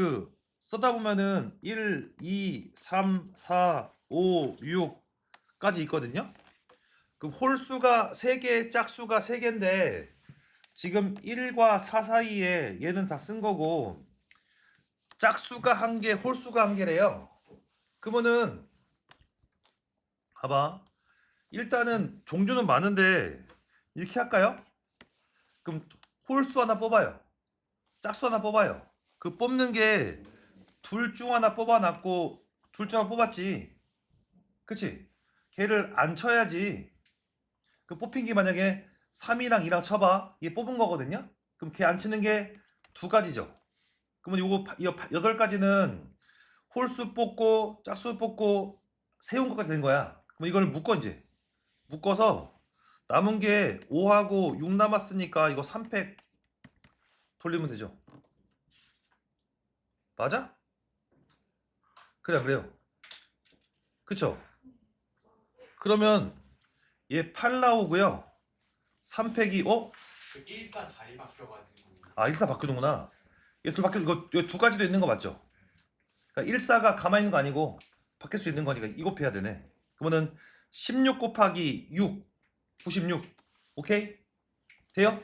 그 쓰다 보면은 1, 2, 3, 4, 5, 6까지 있거든요. 그럼 홀수가 3개, 짝수가 3개인데 지금 1과 4 사이에 얘는 다 쓴 거고 짝수가 한 개, 홀수가 한 개래요. 그러면은 봐봐. 일단은 종류는 많은데 이렇게 할까요? 그럼 홀수 하나 뽑아요. 짝수 하나 뽑아요. 그 뽑는 게 둘 중 하나 뽑아놨고 둘 중 하나 뽑았지. 그치? 걔를 안 쳐야지. 그 뽑힌 게 만약에 3이랑 2랑 쳐봐. 얘 뽑은 거거든요. 그럼 걔 안 치는 게 두 가지죠. 그러면 요거 여덟 가지는 홀수 뽑고 짝수 뽑고 세운 것까지 된 거야. 그럼 이걸 묶어 이제. 묶어서 남은 게 5하고 6 남았으니까 이거 3팩 돌리면 되죠. 맞아? 그래 그래요. 그쵸? 그러면 얘 8 나오고요. 3팩이 어? 그 1사 자리 바뀌어가지고 아14 바뀌는구나. 얘 둘 바뀌 이거 이거 두 가지도 있는 거 맞죠? 그러니까 14가 가만히 있는 거 아니고 바뀔 수 있는 거니까 이거 해야 되네. 그러면은 16 곱하기 6 96 오케이? 돼요?